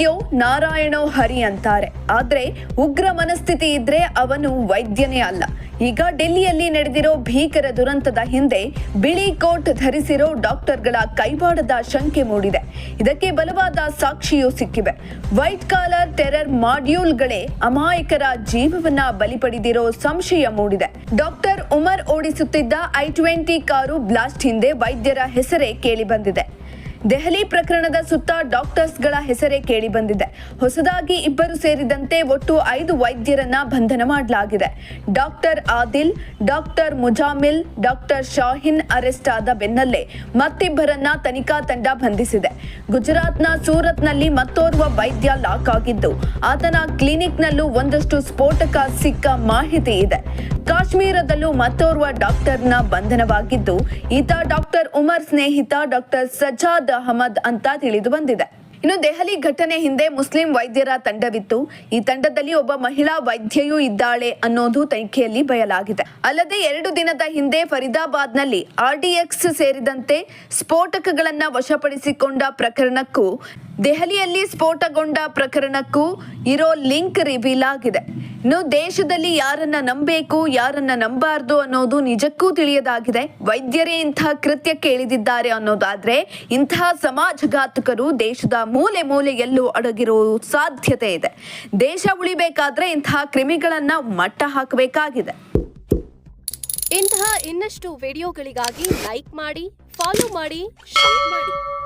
ವೈದ್ಯೋ ನಾರಾಯಣೋ ಹರಿ ಅಂತಾರೆ. ಆದ್ರೆ ಉಗ್ರ ಮನಸ್ಥಿತಿ ಇದ್ರೆ ಅವನು ವೈದ್ಯನೇ ಅಲ್ಲ. ಈಗ ಡೆಲ್ಲಿಯಲ್ಲಿ ನಡೆದಿರೋ ಭೀಕರ ದುರಂತದ ಹಿಂದೆ ಬಿಳಿ ಕೋಟ್ ಧರಿಸಿರೋ ಡಾಕ್ಟರ್ಗಳ ಕೈವಾಡದ ಶಂಕೆ ಮೂಡಿದೆ. ಇದಕ್ಕೆ ಬಲವಾದ ಸಾಕ್ಷಿಯೂ ಸಿಕ್ಕಿವೆ. ವೈಟ್ ಕಾಲರ್ ಟೆರರ್ ಮಾಡ್ಯೂಲ್ಗಳೇ ಅಮಾಯಕರ ಜೀವವನ್ನ ಬಲಿಪಡೆದಿರೋ ಸಂಶಯ ಮೂಡಿದೆ. ಡಾಕ್ಟರ್ ಉಮರ್ ಓಡಿಸುತ್ತಿದ್ದ ಐ ಟ್ವೆಂಟಿ ಕಾರು ಬ್ಲಾಸ್ಟ್ ಹಿಂದೆ ವೈದ್ಯರ ಹೆಸರೇ ಕೇಳಿಬಂದಿದೆ ದೆಹಲಿ ಪ್ರಕರಣದ ಸುತ್ತ ಡಾಕ್ಟರ್ಸ್ಗಳ ಹೆಸರೇ ಕೇಳಿ ಬಂದಿದೆ. ಹೊಸದಾಗಿ ಇಬ್ಬರು ಸೇರಿದಂತೆ ಒಟ್ಟು ಐದು ವೈದ್ಯರನ್ನ ಬಂಧನ ಮಾಡಲಾಗಿದೆ. Doctor Adil, doctor Muzammil, doctor Shaheen arrest ಆದ ಬೆನ್ನಲ್ಲೇ ಮತ್ತಿಬ್ಬರನ್ನ ತನಿಖಾ ತಂಡ ಬಂಧಿಸಿದೆ. ಗುಜರಾತ್ನ ಸೂರತ್ನಲ್ಲಿ ಮತ್ತೋರ್ವ ವೈದ್ಯ ಲಾಕ್ ಆಗಿದ್ದು, ಆತನ ಕ್ಲಿನಿಕ್ನಲ್ಲೂ ಒಂದಷ್ಟು ಸ್ಫೋಟಕ ಸಿಕ್ಕ ಮಾಹಿತಿ ಇದೆ. ಕಾಶ್ಮೀರದಲ್ಲೂ ಮತ್ತೋರ್ವ ಡಾಕ್ಟರ್ನ ಬಂಧನವಾಗಿದ್ದು, ಈತ ಡಾಕ್ಟರ್ ಉಮರ್ ಸ್ನೇಹಿತ ಡಾಕ್ಟರ್ ಸಜಾದ್ ಅಹಮದ್ ಅಂತ ತಿಳಿದು ಬಂದಿದೆ. ಇನ್ನು ದೆಹಲಿ ಘಟನೆ ಹಿಂದೆ ಮುಸ್ಲಿಂ ವೈದ್ಯರ ತಂಡವಿತ್ತು. ಈ ತಂಡದಲ್ಲಿ ಒಬ್ಬ ಮಹಿಳಾ ವೈದ್ಯೆಯೂ ಇದ್ದಾಳೆ ಅನ್ನೋದು ತನಿಖೆಯಲ್ಲಿ ಬಯಲಾಗಿದೆ. ಅಲ್ಲದೆ ಎರಡು ದಿನದ ಹಿಂದೆ ಫರೀದಾಬಾದ್ನಲ್ಲಿ ಆರ್ಡಿಎಕ್ಸ್ ಸೇರಿದಂತೆ ಸ್ಫೋಟಕಗಳನ್ನು ವಶಪಡಿಸಿಕೊಂಡ ಪ್ರಕರಣಕ್ಕೂ, ದೆಹಲಿಯಲ್ಲಿ ಸ್ಫೋಟಗೊಂಡ ಪ್ರಕರಣಕ್ಕೂ ಇರೋ ಲಿಂಕ್ ರಿವೀಲ್ ಆಗಿದೆ. ಇನ್ನು ದೇಶದಲ್ಲಿ ಯಾರನ್ನ ನಂಬಬೇಕು, ಯಾರನ್ನ ನಂಬಾರ್ದು ಅನ್ನೋದು ನಿಜಕ್ಕೂ ತಿಳಿಯದಾಗಿದೆ. ವೈದ್ಯರೇ ಇಂಥ ಕೃತ್ಯಕ್ಕೆ ಇಳಿದಿದ್ದಾರೆ ಅನ್ನೋದಾದ್ರೆ ಇಂತಹ ಸಮಾಜಘಾತಕರು ದೇಶದ ಮೂಲೆ ಮೂಲೆಯಲ್ಲೂ ಅಡಗಿರೋ ಸಾಧ್ಯತೆ ಇದೆ. ದೇಶ ಉಳಿಬೇಕಾದ್ರೆ ಇಂತಹ ಕ್ರಿಮಿಗಳನ್ನ ಮಟ್ಟ ಹಾಕಬೇಕಾಗಿದೆ. ಇಂತಹ ಇನ್ನಷ್ಟು ವಿಡಿಯೋಗಳಿಗಾಗಿ ಲೈಕ್ ಮಾಡಿ, ಫಾಲೋ ಮಾಡಿ, ಶೇರ್ ಮಾಡಿ.